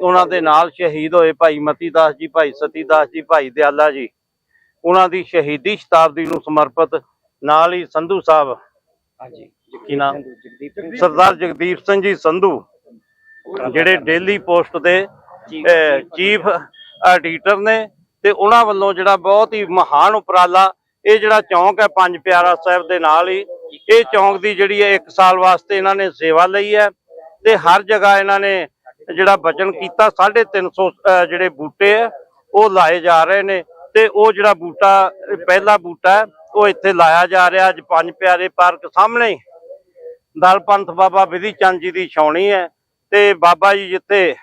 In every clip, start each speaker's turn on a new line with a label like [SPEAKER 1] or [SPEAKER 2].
[SPEAKER 1] ਉਹਨਾਂ ਦੇ ਨਾਲ ਸ਼ਹੀਦ ਹੋਏ ਭਾਈ ਮਤੀ ਦਾਸ ਜੀ ਭਾਈ ਸਤੀ ਦਾਸ ਜੀ ਭਾਈ ਦਿਆਲਾ ਜੀ। ਉਹਨਾਂ ਦੀ ਸ਼ਹੀਦੀ ਸ਼ਤਾਬਦੀ ਨੂੰ ਸਮਰਪਿਤ ਨਾਲ ਹੀ ਸੰਧੂ ਸਾਹਿਬ।
[SPEAKER 2] ਹਾਂਜੀ।
[SPEAKER 1] ਕੀ ਨਾਮ? ਸਰਦਾਰ ਜਗਦੀਪ ਸਿੰਘ ਜੀ ਸੰਧੂ ਜਿਹੜੇ ਡੇਲੀ ਪੋਸਟ ਦੇ ਚੀਫ ਐਡੀਟਰ ਨੇ ਤੇ ਉਹਨਾਂ ਵੱਲੋਂ ਜਿਹੜਾ ਬਹੁਤ ਹੀ ਮਹਾਨ ਉਪਰਾਲਾ ਇਹ ਜਿਹੜਾ ਚੌਂਕ ਹੈ ਪੰਜ ਪਿਆਰਾ ਸਾਹਿਬ ਦੇ ਨਾਲ ਹੀ ਇਹ ਚੌਂਕ ਦੀ ਜਿਹੜੀ ਹੈ 1 ਸਾਲ ਵਾਸਤੇ ਇਹਨਾਂ ਨੇ ਸੇਵਾ ਲਈ ਹੈ ਤੇ ਹਰ ਜਗ੍ਹਾ ਇਹਨਾਂ ਨੇ ਜਿਹੜਾ ਵਚਨ ਕੀਤਾ 350 ਅਹ, ਜਿਹੜੇ ਬੂਟੇ ਆ, ਉਹ ਲਾਏ ਜਾ ਰਹੇ ਨੇ ਤੇ ਉਹ ਜਿਹੜਾ ਬੂਟਾ, ਪਹਿਲਾ ਬੂਟਾ ਉਹ ਇੱਥੇ ਲਾਇਆ ਜਾ ਰਿਹਾ। ਅੱਜ ਪੰਜ ਪਿਆਰੇ ਪਾਰਕ ਸਾਹਮਣੇ ਦਲ ਪੰਥ ਬਾਬਾ ਵਿਧੀ ਚੰਦ ਜੀ ਦੀ ਛਾਉਣੀ ਹੈ ਤੇ ਬਾਬਾ ਜੀ ਜਿੱਥੇ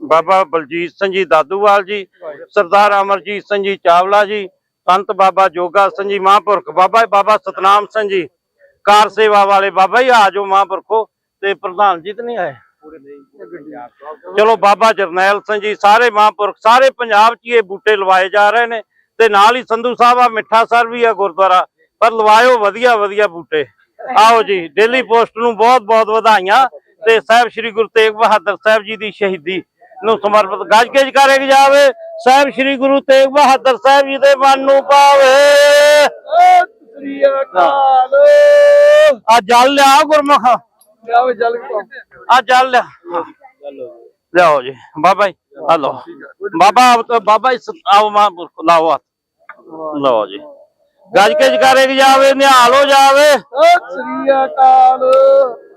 [SPEAKER 1] ਬਾਬਾ ਬਲਜੀਤ ਸਿੰਘ ਜੀ, ਦਾਦੂਵਾਲ ਜੀ, ਸਰਦਾਰ ਅਮਰਜੀਤ ਸਿੰਘ ਜੀ, ਚਾਵਲਾ ਜੀ ਸੰਤ ਬਾਬਾ ਜੋਗਾ ਸਿੰਘ ਜੀ, ਮਹਾਂਪੁਰਖ ਬਾਬਾ ਬਾਬਾ ਸਤਨਾਮ ਸਿੰਘ ਜੀ, ਕਾਰ ਸੇਵਾ ਵਾਲੇ ਬਾਬਾ ਜੀ ਆਜੋ ਜਾਓ ਮਹਾਂਪੁਰਖੋ ਤੇ ਪ੍ਰਧਾਨ ਜੀ ਤੇ ਨਹੀਂ ਆਏ। ਚਲੋ ਬਾਬਾ ਜਰਨੈਲ ਸਿੰਘ ਜੀ ਸਾਰੇ ਮਹਾਂਪੁਰਖ ਸਾਰੇ ਪੰਜਾਬ 'ਚ ਇਹ ਬੂਟੇ ਲਵਾਏ ਜਾ ਰਹੇ ਨੇ ਤੇ ਨਾਲ ਹੀ ਸੰਧੂ ਸਾਹਿਬ ਆ ਮਿੱਠਾ ਸਰ ਵੀ ਆ ਗੁਰਦੁਆਰਾ ਪਰ ਲਵਾਇਓ ਵਧੀਆ ਵਧੀਆ ਬੂਟੇ। ਆਓ ਜੀ ਡੇਲੀ ਪੋਸਟ ਨੂੰ ਬਹੁਤ ਬਹੁਤ ਵਧਾਈਆਂ ਤੇ ਸਾਹਿਬ ਸ੍ਰੀ ਗੁਰੂ ਤੇਗ ਬਹਾਦਰ ਸਾਹਿਬ ਜੀ ਦੀ ਸ਼ਹੀਦੀ ਨੂੰ ਸਮਰਪਿਤ ਗੱਜ ਕੇ ਜਕਾਰੇ ਜਾਵੇ ਸਾਹਿਬ ਸ੍ਰੀ ਗੁਰੂ ਤੇਗ ਬਹਾਦਰ ਸਾਹਿਬ ਜੀ ਦੇ ਮਨ ਨੂੰ ਪਾਵੇ।
[SPEAKER 2] ਸ੍ਰੀ ਅਕਾਲ।
[SPEAKER 1] ਆ ਜਲ ਲਿਆ ਗੁਰਮੁਖ।
[SPEAKER 2] ਲਿਆਓ ਜਲ
[SPEAKER 1] ਆ ਜਲ ਲਿਆ। ਲਿਆਓ ਜੀ ਬਾਬਾ ਜੀ ਆ ਲਓ। ਬਾਬਾ ਬਾਬਾ ਜੀ ਸ- ਆਓ ਮਾਂ ਲਾਓ ਹੱਥ। ਲਓ ਜੀ। ਗੱਜ ਕੇ ਜਕਾਰੇ ਜਾਵੇ ਨਿਹਾਲ ਹੋ ਜਾਵੇ।
[SPEAKER 2] ਸ੍ਰੀ ਅਕਾਲ।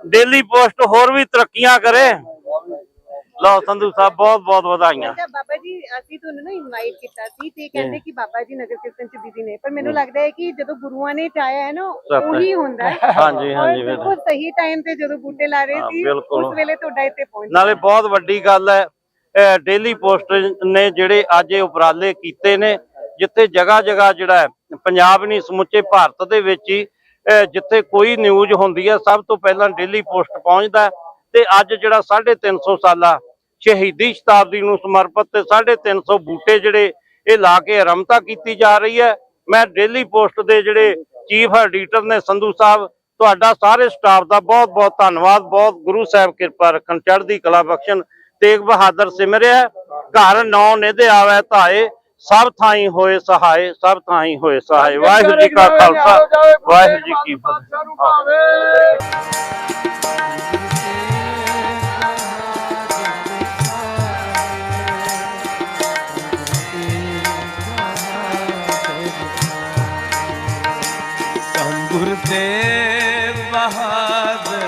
[SPEAKER 1] ਡੇਲੀ ਪੋਸਟ ਹੋਰ ਵੀ ਤਰੱਕੀਆਂ ਕਰੇ। ਲਓ ਸੰਧੂ ਸਾਹਿਬ ਬਹੁਤ ਬਹੁਤ ਵਧਾਈਆਂ।
[SPEAKER 3] ਅਸੀਂ ਤੁਹਾਨੂੰ ਨਾ ਇਨਵਾਈਟ ਕੀਤਾ ਸੀ ਤੇ ਕਹਿੰਦੇ ਕਿ ਬਾਬਾ ਜੀ ਨਗਰ ਕੀਰਤਨ ਚ ਬਿਜ਼ੀ ਨੇ ਪਰ ਮੈਨੂੰ ਲੱਗਦਾ ਹੈ ਕਿ ਜਦੋਂ ਗੁਰੂਆਂ ਨੇ ਚਾਹਿਆ ਹੈ ਨਾ। ਉਹੀ ਹੁੰਦਾ ਹੈ
[SPEAKER 1] ਹਾਂਜੀ, ਹਾਂਜੀ,
[SPEAKER 3] ਬਿਲਕੁਲ ਸਹੀ ਟਾਈਮ ਤੇ ਜਦੋਂ ਬੂਟੇ ਲਾ ਰਹੇ ਸੀ। ਉਸ ਵੇਲੇ ਤੁਹਾਡਾ ਇੱਥੇ ਪਹੁੰਚ
[SPEAKER 1] ਨਾਲੇ ਬਹੁਤ ਵੱਡੀ ਗੱਲ ਹੈ ਡੇਲੀ ਪੋਸਟ ਨੇ ਜਿਹੜੇ ਅੱਜ ਇਹ ਉਪਰਾਲੇ ਕੀਤੇ ਨੇ ਜਿੱਥੇ ਜਗ੍ਹਾ ਜਗ੍ਹਾ ਜਿਹੜਾ ਪੰਜਾਬ ਨਹੀਂ ਸਮੁੱਚੇ ਭਾਰਤ ਦੇ ਵਿੱਚ ਹੀ ਜਿੱਥੇ ਕੋਈ ਨਿਊਜ਼ ਹੁੰਦੀ ਹੈ ਸਭ ਤੋਂ ਪਹਿਲਾਂ ਡੇਲੀ ਪੋਸਟ ਪਹੁੰਚਦਾ ਤੇ ਅੱਜ ਜਿਹੜਾ 350 ਸਾਲਾ ਸ਼ਹੀਦੀ ਸ਼ਤਾਬਦੀ ਨੂੰ ਸਮਰਪਿਤ ਤੇ 350 ਬੂਟੇ ਜਿਹੜੇ ਇਹ ਲਾ ਕੇ ਆਰੰਭਤਾ ਕੀਤੀ ਜਾ ਰਹੀ ਹੈ। ਮੈਂ ਡੇਲੀ ਪੋਸਟ ਦੇ ਜਿਹੜੇ ਚੀਫ ਐਡੀਟਰ ਨੇ ਸੰਧੂ ਸਾਹਿਬ ਤੁਹਾਡਾ ਸਾਰੇ ਸਟਾਫ ਦਾ ਬਹੁਤ ਬਹੁਤ ਧੰਨਵਾਦ ਬਹੁਤ ਗੁਰੂ ਸਾਹਿਬ ਕਿਰਪਾ ਰੱਖਣ ਚੜ੍ਹਦੀ ਕਲਾ ਬਖਸ਼ਣ ਤੇਗ ਬਹਾਦਰ ਸਿਮਰਿਆ ਘਰ ਨੌ ਨਿਧੇ ਆਵੇ ਧਾਏ ਸਭ ਥਾਈ ਹੋਏ ਸਹਾਏ ਸਭ ਥਾਈ ਹੋਏ ਸਹਾਏ। ਵਾਹਿਗੁਰੂ ਜੀ ਕਾ ਖਾਲਸਾ ਵਾਹਿਗੁਰੂ ਜੀ ਕੀ ਫਤਿਹ।
[SPEAKER 4] ਗੁਰਦੇਵ ਬਹਾਦਰ।